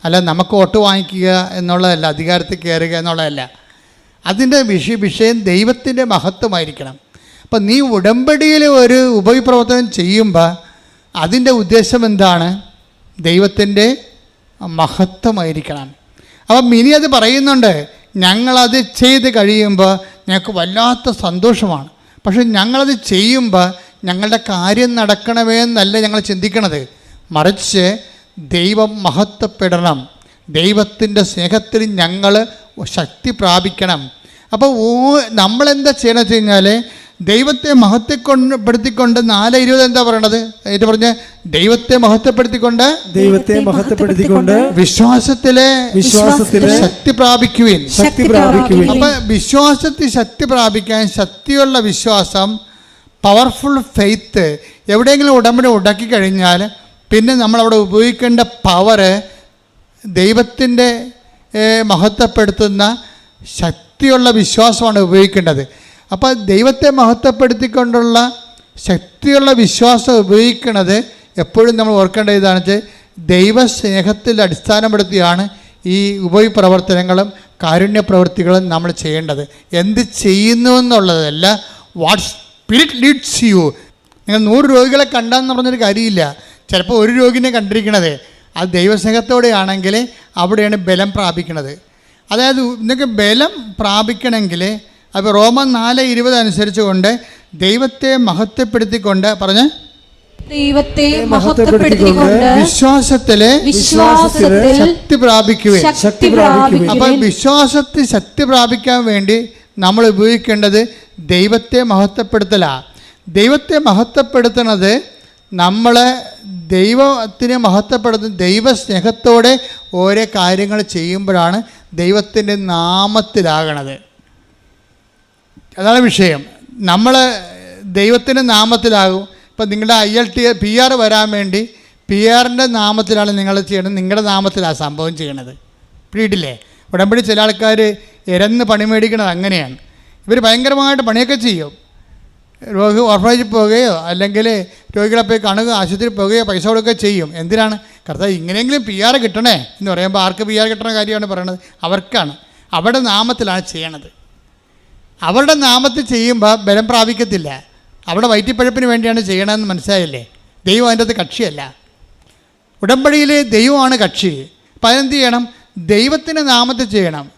അല്ല നമുക്ക് വോട്ട് വാങ്ങിക്കുക എന്നുള്ളതല്ല അധികാരത്തിൽ കയറുക എന്നുള്ളതല്ല. അതിന്റെ വിഷയ വിഷയം ദൈവത്തിന്റെ മഹത്വമായിരിക്കണം. അപ്പം നീ ഉടമ്പടിയിൽ ഒരു ഉപവിപ്രവർത്തനം ചെയ്യുമ്പോൾ അതിന്റെ ഉദ്ദേശം എന്താണ്? ദൈവത്തിന്റെ മഹത്വമായിരിക്കണം. അപ്പം മിനി അത് പറയുന്നുണ്ട് ഞങ്ങളത് ചെയ്ത് കഴിയുമ്പോൾ ഞങ്ങൾക്ക് വല്ലാത്ത സന്തോഷമാണ്. പക്ഷെ ഞങ്ങളത് ചെയ്യുമ്പോൾ ഞങ്ങളുടെ കാര്യം നടക്കണമേ എന്നല്ല ഞങ്ങൾ ചിന്തിക്കണത്. മറിച്ച് ദൈവം മഹത്വപ്പെടണം. ദൈവത്തിന്റെ സ്നേഹത്തിൽ ഞങ്ങൾ ശക്തി പ്രാപിക്കണം. അപ്പോൾ ഓ നമ്മളെന്താ ചെയ്യണമെന്ന് വെച്ച് കഴിഞ്ഞാൽ ദൈവത്തെ മഹത്വപ്പെടുത്തിക്കൊണ്ട് നാല് ഇരുപത് എന്താ പറയണത്? എന്നിട്ട് പറഞ്ഞ? ദൈവത്തെ മഹത്വപ്പെടുത്തിക്കൊണ്ട്
ദൈവത്തെ മഹത്വപ്പെടുത്തിക്കൊണ്ട്
വിശ്വാസത്തിലെ
വിശ്വാസത്തിലെ
ശക്തി പ്രാപിക്കുവിൻ.
ശക്തി പ്രാപിക്കുവിൻ.
അപ്പൊ വിശ്വാസത്തിൽ ശക്തി പ്രാപിക്കാൻ ശക്തിയുള്ള വിശ്വാസം പവർഫുൾ ഫെയ്ത്ത് എവിടെയെങ്കിലും ഉടമ്പടി ഉടക്കി കഴിഞ്ഞാൽ പിന്നെ നമ്മൾ അവിടെ ഉപയോഗിക്കേണ്ട പവറ് ദൈവത്തിന്റെ മഹത്വപ്പെടുത്തുന്ന ശക്തിയുള്ള വിശ്വാസമാണ് ഉപയോഗിക്കേണ്ടത്. അപ്പോൾ ദൈവത്തെ മഹത്വപ്പെടുത്തിക്കൊണ്ടുള്ള ശക്തിയുള്ള വിശ്വാസം ഉപയോഗിക്കുന്നത് എപ്പോഴും നമ്മൾ ഓർക്കേണ്ട ഇതാണ് ദൈവസ്നേഹത്തിൽ അടിസ്ഥാനപ്പെടുത്തിയാണ് ഈ ഉപവിപ്രവർത്തനങ്ങളും കാരുണ്യ പ്രവൃത്തികളും നമ്മൾ ചെയ്യേണ്ടത്. എന്ത് ചെയ്യുന്നു എന്നുള്ളതല്ല വാട്ട് സ്പിരിറ്റ് ലീഡ്സ് യു നിങ്ങൾ നൂറ് രോഗികളെ കണ്ടെന്ന് പറഞ്ഞൊരു കാര്യമില്ല. ചിലപ്പോൾ ഒരു രോഗിനെ കണ്ടിരിക്കണത്. അത് ദൈവസ്നേഹത്തോടെയാണെങ്കിൽ അവിടെയാണ് ബലം പ്രാപിക്കുന്നത് അതായത് നിങ്ങൾക്ക് ബലം പ്രാപിക്കണമെങ്കിൽ അപ്പോൾ റോമൻ നാല് ഇരുപത് അനുസരിച്ച് കൊണ്ട് ദൈവത്തെ മഹത്വപ്പെടുത്തിക്കൊണ്ട് പറഞ്ഞ്
ദൈവത്തെ മഹത്വപ്പെടുത്തിക്കൊണ്ട്
വിശ്വാസത്തിലെ
വിശ്വാസത്തിൽ
ശക്തി പ്രാപിക്കുകയും
ശക്തി പ്രാപിക്കുവിൻ.
അപ്പൊ വിശ്വാസത്തിൽ ശക്തി പ്രാപിക്കാൻ വേണ്ടി നമ്മൾ ഉപയോഗിക്കേണ്ടത് ദൈവത്തെ മഹത്വപ്പെടുത്തലാണ് ദൈവത്തെ മഹത്വപ്പെടുത്തുന്നത് നമ്മളെ ദൈവത്തിനെ മഹത്വപ്പെടുത്തുന്ന ദൈവസ്നേഹത്തോടെ ഓരോ കാര്യങ്ങൾ ചെയ്യുമ്പോഴാണ് ദൈവത്തിന്റെ നാമത്തിലാകണത്. അതാണ് വിഷയം. നമ്മൾ ദൈവത്തിന്റെ നാമത്തിലാകും. ഇപ്പം നിങ്ങളുടെ I L T P R വരാൻ വേണ്ടി പി ആറിന്റെ നാമത്തിലാണ് നിങ്ങൾ ചെയ്യണത് നിങ്ങളുടെ നാമത്തിലാണ് സംഭവം ചെയ്യണത്. പിടിയിട്ടില്ലേ? ഉടമ്പടി ചില ആൾക്കാർ ഇരന്ന് പണി മേടിക്കണത് അങ്ങനെയാണ്. ഇവർ ഭയങ്കരമായിട്ട് പണിയൊക്കെ ചെയ്യും. രോഗി ഓർഫനേജിൽ പോവുകയോ അല്ലെങ്കിൽ രോഗികളെ പോയി കാണുക ആശുപത്രിയിൽ പോവുകയോ പൈസ കൊടുക്കുകയോ ചെയ്യും. എന്തിനാണ്? കർത്താവ് ഇങ്ങനെയെങ്കിലും പി ആർ കിട്ടണേ എന്ന് പറയുമ്പോൾ ആർക്ക് പി ആർ കിട്ടണ കാര്യമാണ് പറയണത് അവർക്കാണ്. അവരുടെ നാമത്തിലാണ് ചെയ്യണത്. അവരുടെ നാമത്തിൽ ചെയ്യുമ്പോൾ ബലം പ്രാപിക്കത്തില്ല. അവിടെ വയറ്റിപ്പഴപ്പിന് വേണ്ടിയാണ് ചെയ്യണമെന്ന് മനസ്സിലായില്ലേ? ദൈവം അതിന്റെ അത് കക്ഷിയല്ല. ഉടമ്പടിയിൽ ദൈവമാണ് കക്ഷി. അപ്പം അതെന്ത് ചെയ്യണം? ദൈവത്തിന്റെ നാമത്തിൽ ചെയ്യണം.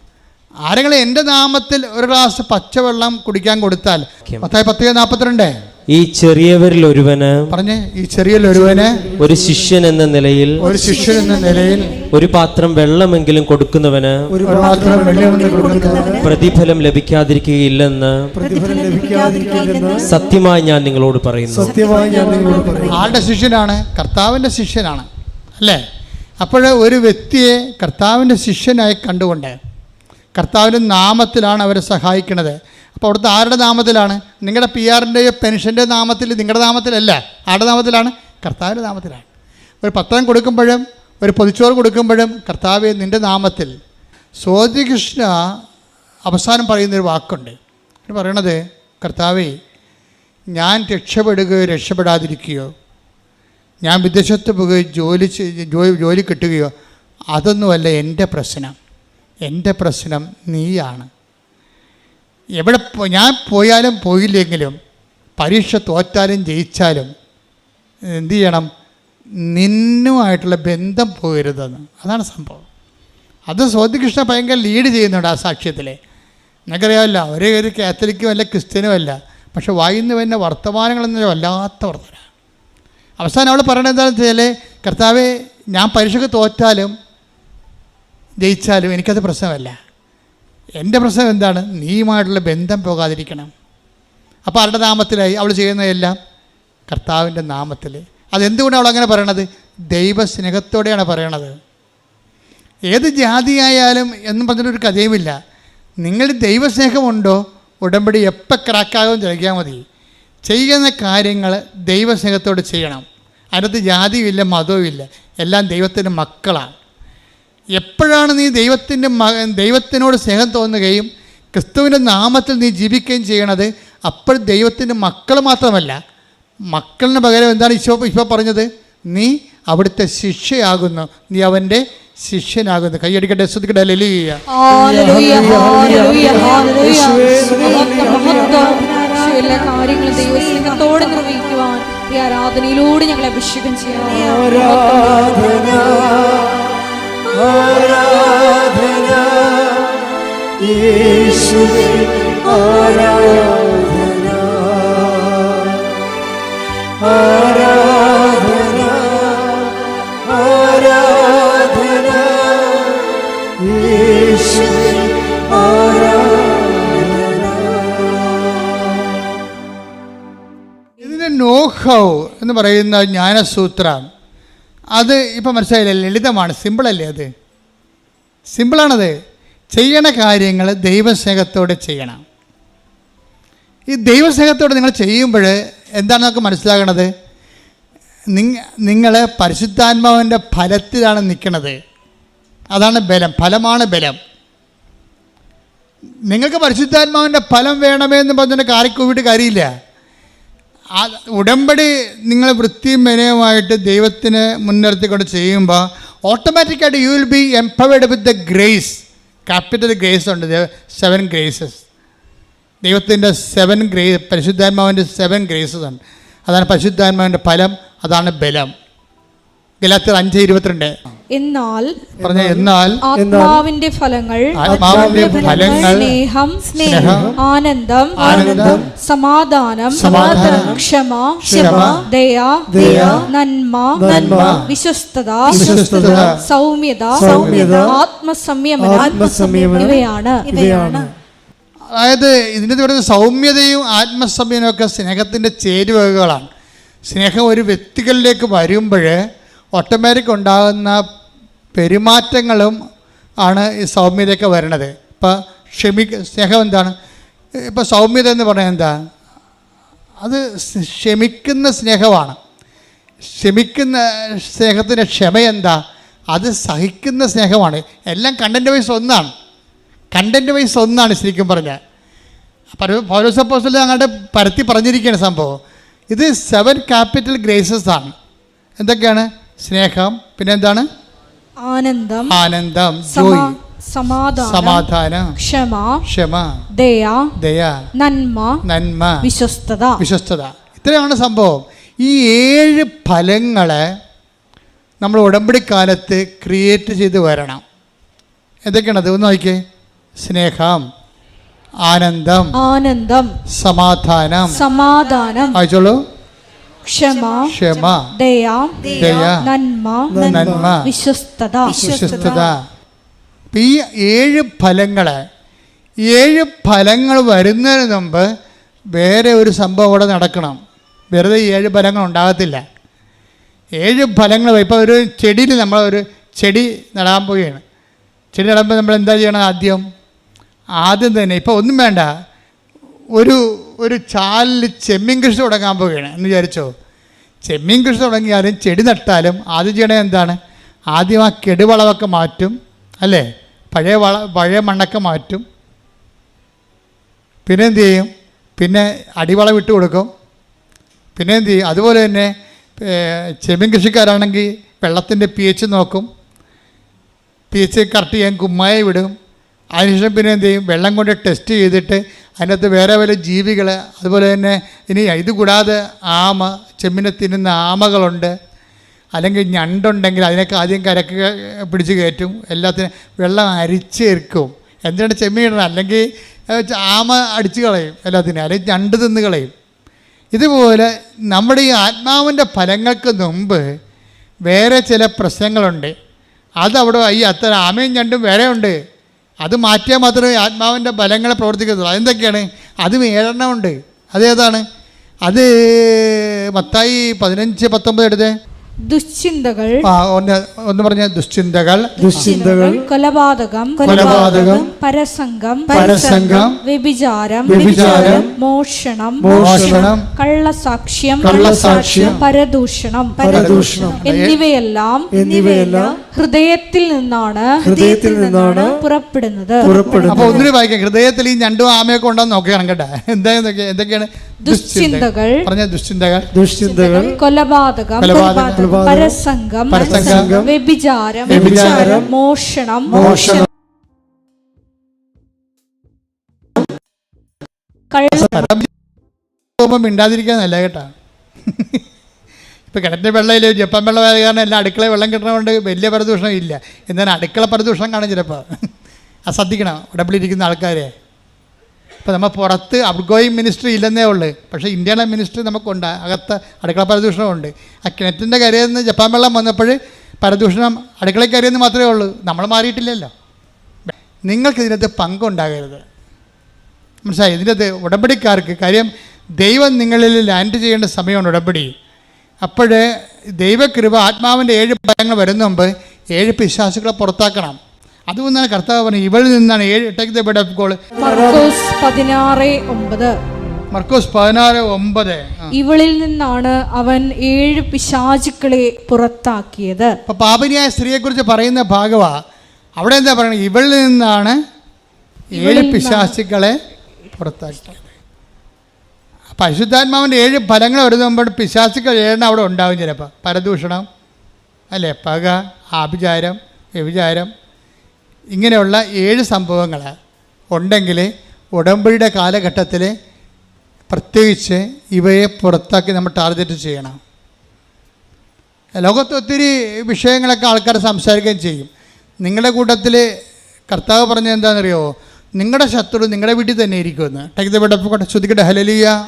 ആരെങ്കിലും എന്റെ നാമത്തിൽ ഒരു ഗ്ലാസ് പച്ചവെള്ളം കുടിക്കാൻ കൊടുത്താൽ പത്തായി പത്ത് നാൽപ്പത്തിരണ്ട്?
ഈ ചെറിയവരിൽ ഒരുവന്
പറഞ്ഞേ ഈ ചെറിയ ഒരുവന്
ഒരു ശിഷ്യൻ എന്ന നിലയിൽ
ഒരു ശിഷ്യൻ എന്ന നിലയിൽ
ഒരു പാത്രം വെള്ളമെങ്കിലും കൊടുക്കുന്നവന്
ഒരു
പാത്രം വെള്ളമെങ്കിലും
പ്രതിഫലം ലഭിക്കാതിരിക്കുകയില്ലെന്ന്
പ്രതിഫലം ലഭിക്കാതിരിക്കില്ലെന്ന്
സത്യമായി ഞാൻ നിങ്ങളോട് പറയുന്നു.
സത്യമായി ഞാൻ നിങ്ങളോട് പറയുന്നു.
ആരുടെ ശിഷ്യനാണ് കർത്താവിന്റെ ശിഷ്യനാണ് അല്ലേ? അപ്പോൾ ഒരു വ്യക്തിയെ കർത്താവിന്റെ ശിഷ്യനായി കണ്ടുകൊണ്ട് കർത്താവിന്റെ നാമത്തിലാണ് അവരെ സഹായിക്കുന്നത് അപ്പോൾ അവിടുത്തെ ആരുടെ നാമത്തിലാണ്? നിങ്ങളുടെ പി ആറിന്റെയോ പെൻഷന്റെ നാമത്തിൽ നിങ്ങളുടെ നാമത്തിലല്ല. ആരുടെ നാമത്തിലാണ്? കർത്താവിന്റെ നാമത്തിലാണ്. ഒരു പത്രം കൊടുക്കുമ്പോഴും ഒരു പൊതിച്ചോറ് കൊടുക്കുമ്പോഴും കർത്താവ് നിന്റെ നാമത്തിൽ സ്വാതികൃഷ്ണ അവസാനം പറയുന്നൊരു വാക്കുണ്ട്. പറയണത് കർത്താവേ ഞാൻ രക്ഷപ്പെടുകയോ രക്ഷപ്പെടാതിരിക്കുകയോ ഞാൻ വിദേശത്ത് പോകുകയോ ജോലി ജോലി കിട്ടുകയോ അതൊന്നുമല്ല എന്റെ പ്രശ്നം. എന്റെ പ്രശ്നം നീയാണ്. എവിടെ ഞാൻ പോയാലും പോയില്ലെങ്കിലും പരീക്ഷ തോറ്റാലും ജയിച്ചാലും എന്തു ചെയ്യണം? നിന്നുമായിട്ടുള്ള ബന്ധം പോകരുതെന്ന്. അതാണ് സംഭവം. അത് സ്വാതികൃഷ്ണ ഭയങ്കര ലീഡ് ചെയ്യുന്നുണ്ട് ആ സാക്ഷ്യത്തിൽ നിങ്ങൾക്കറിയാമല്ലോ ഒരേ ഒരു കാത്തലിക്കും അല്ല ക്രിസ്ത്യനും അല്ല പക്ഷെ വായിന്ന് വരുന്ന വർത്തമാനങ്ങളെന്ന് വല്ലാത്ത വർത്തന അവസാനം അവൾ പറയണത് എന്താണെന്ന് വെച്ചാൽ കർത്താവെ ഞാൻ പരീക്ഷയ്ക്ക് തോറ്റാലും ജയിച്ചാലും എനിക്കത് പ്രശ്നമല്ല. എന്റെ പ്രശ്നം എന്താണ്? നീയുമായിട്ടുള്ള ബന്ധം പോകാതിരിക്കണം. അപ്പോൾ ആരുടെ നാമത്തിലായി അവൾ ചെയ്യുന്നതെല്ലാം? കർത്താവിന്റെ നാമത്തിൽ അതെന്തുകൊണ്ടാണ് അവൾ അങ്ങനെ പറയണത്? ദൈവസ്നേഹത്തോടെയാണ് പറയണത്. ഏത് ജാതിയായാലും എന്നും പറഞ്ഞിട്ടൊരു കഥയുമില്ല. നിങ്ങൾ ദൈവസ്നേഹമുണ്ടോ? ഉടമ്പടി എപ്പോൾ ക്രാക്കാകുമെന്ന് ചോദിക്കാൻ മതി. ചെയ്യുന്ന കാര്യങ്ങൾ ദൈവസ്നേഹത്തോട് ചെയ്യണം. അതിനകത്ത് ജാതിയുമില്ല മതവുമില്ല. എല്ലാം ദൈവത്തിന്റെ മക്കളാണ്. എപ്പോഴാണ് നീ ദൈവത്തിന്റെ മക ദൈവത്തിനോട് സ്നേഹം തോന്നുകയും ക്രിസ്തുവിന്റെ നാമത്തിൽ നീ ജീവിക്കുകയും ചെയ്യണത്? അപ്പോൾ ദൈവത്തിന്റെ മക്കൾ മാത്രമല്ല. മക്കളിന് പകരം എന്താണ് ഈശോ ഈശോ പറഞ്ഞത്? നീ അവിടുത്തെ ശിക്ഷയാകുന്നു. നീ അവന്റെ ശിഷ്യനാകുന്നു. കൈയടിക്കട്ടെ ശ്രദ്ധിക്കട്ടെ. ലലിയ
എല്ലാ കാര്യങ്ങളും ദൈവസ്നേഹത്തോടെ നിർവഹിക്കുവാൻ ഈ ആരാധനയിലൂടെ ഞങ്ങളെ അഭിഷേകം ചെയ്യാം
ആരാധന? യേശുവേ ആരാധന. ആരാധന ആരാധന.
ഇതിന് നോഹൗ എന്ന് പറയുന്ന ജ്ഞാനസൂത്രം അത് ഇപ്പം മനസ്സിലായില്ലേ? ലളിതമാണ്. സിമ്പിളല്ലേ അത്? സിമ്പിളാണത് ചെയ്യണ കാര്യങ്ങൾ ദൈവസ്നേഹത്തോടെ ചെയ്യണം. ഈ ദൈവസ്നേഹത്തോടെ നിങ്ങൾ ചെയ്യുമ്പോൾ എന്താണ് നമുക്ക് മനസ്സിലാകണത്? നിങ്ങ നിങ്ങൾ പരിശുദ്ധാത്മാവിന്റെ ഫലത്തിലാണ് നിൽക്കുന്നത് അതാണ് ബലം. ഫലമാണ് ബലം. നിങ്ങൾക്ക് പരിശുദ്ധാത്മാവിന്റെ ഫലം വേണമേ എന്ന് പറഞ്ഞിട്ട് കാറിക്കൂവിട്ട് കാര്യമില്ല. ആ ഉടമ്പടി നിങ്ങൾ വൃത്തിയും വിനയമായിട്ട് ദൈവത്തിന് മുൻനിർത്തിക്കൊണ്ട് ചെയ്യുമ്പോൾ ഓട്ടോമാറ്റിക്കായിട്ട് you will be empowered with the grace capital grace ഉണ്ട്. സെവൻ ഗ്രേസസ് ദൈവത്തിന്റെ സെവൻ ഗ്രേ പരിശുദ്ധാത്മാവിന്റെ സെവൻ ഗ്രേസസ് ഉണ്ട് അതാണ് പരിശുദ്ധാത്മാവിന്റെ ഫലം അതാണ് ബലം. ഗലാത്തിർ അഞ്ച് ഇരുപത്തിരണ്ട്.
എന്നാൽ
പറഞ്ഞ എന്നാൽ
ആത്മാവിന്റെ ഫലങ്ങൾ
ആത്മാവിന്റെ ഫലങ്ങൾ
സ്നേഹം
സ്നേഹം,
ആനന്ദം
ആനന്ദം,
സമാധാനം
സമാധാനം,
ക്ഷമ
ക്ഷമ,
ദയ
ദയ,
നന്മ
നന്മ,
വിശ്വസ്തത
വിശ്വസ്തത,
സൗമ്യത
സൗമ്യത,
ആത്മസംയമനം
ആത്മസംയമനം
ഇവയാണ്.
ഇവയാണ്.
അതായത് ഇതിന്റെ പറയുന്ന സൗമ്യതയും ആത്മസംയമനവും ഒക്കെ സ്നേഹത്തിന്റെ ചേരുവകകളാണ്. സ്നേഹം ഒരു വ്യക്തികളിലേക്ക് വരുമ്പോൾ ഓട്ടോമാറ്റിക് ഉണ്ടാകുന്ന പെരുമാറ്റങ്ങളും ആണ് ഈ സൗമ്യതയൊക്കെ വരണത്. ഇപ്പം ക്ഷമി സ്നേഹം എന്താണ്? ഇപ്പം സൗമ്യത എന്ന് പറഞ്ഞാൽ എന്താ? അത് ക്ഷമിക്കുന്ന സ്നേഹമാണ്. ക്ഷമിക്കുന്ന സ്നേഹത്തിന്റെ ക്ഷമ എന്താ? അത് സഹിക്കുന്ന സ്നേഹമാണ്. എല്ലാം കണ്ടന്റ് വൈസ് ഒന്നാണ്. കണ്ടന്റ് വൈസ് ഒന്നാണ് ശരിക്കും പറഞ്ഞാൽ. പൗരസപ്പോസിൽ അങ്ങോട്ട് പരത്തി പറഞ്ഞിരിക്കുകയാണ് സംഭവം. ഇത് സെവൻ ക്യാപിറ്റൽ ഗ്രേസസ് ആണ്. എന്തൊക്കെയാണ്? സ്നേഹം പിന്നെ എന്താണ്
ആനന്ദം
ആനന്ദം ജോയി.
സമാധാനം
സമാധാനം
ക്ഷമ
ക്ഷമ
ദയ
ദയ
നന്മ
നന്മ
വിശ്വസ്തത.
വിശ്വസ്തത. ഇത്രയാണ് സംഭവം. ഈ ഏഴ് ഫലങ്ങളെ നമ്മൾ ഉടമ്പടി കാലത്ത് ക്രിയേറ്റ് ചെയ്ത് വരണം. എന്തൊക്കെയാണത്? ഒന്ന് നോക്കിയേ സ്നേഹം ആനന്ദം
ആനന്ദം
സമാധാനം.
സമാധാനം.
വായിച്ചോളൂ
ക്ഷമ
ക്ഷമ
ദയ
ദയ
നന്മ
നന്മ
വിശ്വസ്തത.
വിശ്വസ്തത. ഈ ഏഴ് ഫലങ്ങൾ ഏഴ് ഫലങ്ങൾ വരുന്നതിന് മുമ്പ് വേറെ ഒരു സംഭവം അവിടെ നടക്കണം. വെറുതെ ഏഴ് ഫലങ്ങൾ ഉണ്ടാകത്തില്ല. ഏഴ് ഫലങ്ങൾ ഇപ്പോൾ ഒരു ചെടിയിൽ നമ്മൾ ഒരു ചെടി നടാൻ പോവുകയാണ്. ചെടി നടുമ്പോൾ നമ്മൾ എന്താ ചെയ്യണം ആദ്യം? ആദ്യം തന്നെ ഇപ്പോൾ ഒന്നും വേണ്ട. ഒരു ഒരു ചാലിൽ ചെമ്മീൻ കൃഷി തുടങ്ങാൻ പോവുകയാണ്. എന്ന് വിചാരിച്ചോ? ചെമ്മീൻ കൃഷി തുടങ്ങിയാലും ചെടി നട്ടാലും ആദ്യം ചെയ്യണേ എന്താണ്? ആദ്യം ആ കെടുവളവൊക്കെ മാറ്റും അല്ലേ? പഴയ വള പഴയ മണ്ണൊക്കെ മാറ്റും. പിന്നെ എന്ത് ചെയ്യും? പിന്നെ അടിവളം ഇട്ട് കൊടുക്കും. പിന്നെ എന്ത് ചെയ്യും? അതുപോലെ തന്നെ ചെമ്മീൻ കൃഷിക്കാരാണെങ്കിൽ വെള്ളത്തിന്റെ പി എച്ച് നോക്കും. പി എച്ച് കറക്റ്റ് ചെയ്യാൻ കുമ്മായ വിടും അതിനുശേഷം പിന്നെ എന്ത് ചെയ്യും? വെള്ളം കൊണ്ട് ടെസ്റ്റ് ചെയ്തിട്ട് അതിനകത്ത് വേറെ വല്ല ജീവികൾ അതുപോലെ തന്നെ ഇനി ഇത് കൂടാതെ ആമ ചെമ്മിനെ തിന്നുന്ന ആമകളുണ്ട്. അല്ലെങ്കിൽ ഞണ്ടുണ്ടെങ്കിൽ അതിനൊക്കെ ആദ്യം കരക്ക് പിടിച്ച് കയറ്റും. എല്ലാത്തിനും വെള്ളം അരിച്ചേർക്കും. എന്തിനാണ് ചെമ്മീൻ ഇടണം അല്ലെങ്കിൽ ആമ അടിച്ച് കളയും എല്ലാത്തിനും. അല്ലെങ്കിൽ ഞണ്ട് തിന്ന് കളയും. ഇതുപോലെ നമ്മുടെ ഈ ആത്മാവിന്റെ ഫലങ്ങൾക്ക് മുമ്പ് വേറെ ചില പ്രശ്നങ്ങളുണ്ട്. അതവിടെ ഈ അത്ര ആമയും ഞണ്ടും വേറെ ഉണ്ട് അത് മാറ്റിയാൽ മാത്രമേ ആത്മാവിന്റെ ബലങ്ങളെ പ്രവർത്തിക്കത്തുള്ളൂ. അതെന്തൊക്കെയാണ്? അതും ഏഴെണ്ണം ഉണ്ട്. അതേതാണ് അത് മത്തായി പതിനഞ്ച് പത്തൊമ്പത് എടുത്തേ.
ദുശ്ചിന്തകൾ.
ആ ഒന്ന് ഒന്ന് പറഞ്ഞ. ദുശ്ചിന്തകൾ.
ദുശ്ചിന്തകൾ.
കൊലപാതകം.
കൊലപാതകം.
പരസംഗം.
പരസംഗം.
വ്യഭിചാരം.
വ്യഭിചാരം,
മോഷണം.
മോഷണം.
കള്ളസാക്ഷ്യം.
കള്ളസാക്ഷ്യം,
പരദൂഷണം.
പരദൂഷണം.
എന്നിവയെല്ലാം
എന്നിവയെല്ലാം
ഹൃദയത്തിൽ നിന്നാണ്
ഹൃദയത്തിൽ നിന്നാണ്
പുറപ്പെടുന്നത്.
പുറപ്പെടുന്നത്.
അപ്പോൾ ഒന്നിനു വായിക്കാം ഹൃദയത്തിൽ ഈ ഞണ്ടും ആമയൊക്കെ ഉണ്ടോ നോക്കണം കേട്ടെ. എന്താ എന്തൊക്കെയാണ്?
ദുശ്ചിന്തകൾ.
പറഞ്ഞ ദുശ്ചിന്തകൾ.
ദുശ്ചിന്തകൾ.
കൊലപാതകം പരസംഗം
പരസംഗം,
വ്യഭിചാരം
വ്യഭിചാരം,
മോഷണം.
മോഷണം. മിണ്ടാതിരിക്കാന്നല്ല കേട്ടാ. ഇപ്പോൾ കിണറ്റിന്റെ വെള്ളമില്ല ജപ്പാൻ വെള്ളം ആയത് കാരണം എല്ലാ അടുക്കളയിൽ വെള്ളം കിട്ടണതുകൊണ്ട് വലിയ പ്രദൂഷണം ഇല്ല. എന്നാൽ അടുക്കള പ്രദൂഷണം കാണും ചിലപ്പോൾ അത് ശ്രദ്ധിക്കണം. ഉടമ്പിലിരിക്കുന്ന ആൾക്കാരെ. ഇപ്പോൾ നമ്മൾ പുറത്ത് ഔട്ട്ഗോയിങ് മിനിസ്ട്രി ഇല്ലെന്നേ ഉള്ളൂ. പക്ഷേ ഇന്ത്യയുടെ മിനിസ്ട്രി നമുക്കുണ്ട്. അകത്ത് അടുക്കള പ്രദൂഷണമുണ്ട്. ആ കിണറ്റിന്റെ കരയിൽ നിന്ന് ജപ്പാൻ വെള്ളം വന്നപ്പോൾ പരദൂഷണം അടുക്കളയിൽ കയറിയെന്ന് മാത്രമേ ഉള്ളൂ. നമ്മൾ മാറിയിട്ടില്ലല്ലോ. നിങ്ങൾക്ക് ഇതിനകത്ത് പങ്കുണ്ടാകരുത്. മനസ്സിലായി? ഇതിനകത്ത് ഉടമ്പടിക്കാർക്ക് കാര്യം ദൈവം നിങ്ങളിൽ ലാൻഡ് ചെയ്യേണ്ട സമയമാണ് ഉടമ്പടി. അപ്പോൾ ദൈവകൃപ ആത്മാവിന്റെ ഏഴ് ഭയങ്ങൾ വരുന്ന മുമ്പ് ഏഴ് പിശാസുകളെ പുറത്താക്കണം. അതുകൊണ്ടാണ് കർത്താവ് പറഞ്ഞത് ഇവളിൽ നിന്നാണ് ഏഴ് take the bed of God
Markose പതിനാറ് ഒമ്പത്.
മർക്കോസ് പതിനാറ് ഒമ്പത്.
ഇവളിൽ നിന്നാണ് അവൻ ഏഴ് പിശാചുക്കളെ പുറത്താക്കിയത്.
അപ്പൊ പാപനിയായ സ്ത്രീയെക്കുറിച്ച് പറയുന്ന ഭാഗവ അവിടെ എന്താ പറയുന്നത്? ഇവളിൽ നിന്നാണ് ഏഴ് പിശാചുക്കളെ പുറത്താക്കിയത്. അപ്പം അശുദ്ധാത്മാവിന്റെ ഏഴ് ഫലങ്ങൾ വരുമ്പോൾ പിശാസുക്കൾ ഏഴെണ്ണം അവിടെ ഉണ്ടാവും ചിലപ്പോൾ. പരദൂഷണം അല്ലേ? പക ആഭിചാരം വ്യഭിചാരം ഇങ്ങനെയുള്ള ഏഴ് സംഭവങ്ങൾ ഉണ്ടെങ്കിൽ ഉടമ്പടിയുടെ കാലഘട്ടത്തിൽ പ്രത്യേകിച്ച് ഇവയെ പുറത്താക്കി നമ്മൾ ടാർഗറ്റ് ചെയ്യണം. ലോകത്ത് ഒത്തിരി വിഷയങ്ങളൊക്കെ ആൾക്കാർ സംസാരിക്കുകയും ചെയ്യും. നിങ്ങളുടെ കൂട്ടത്തിൽ കർത്താവ് പറഞ്ഞത് എന്താണെന്നറിയോ? നിങ്ങളുടെ ശത്രു നിങ്ങളുടെ വീട്ടിൽ തന്നെ ഇരിക്കുമെന്ന്. Take the bed of ശ്രദ്ധിക്കട്ടെ hallelujah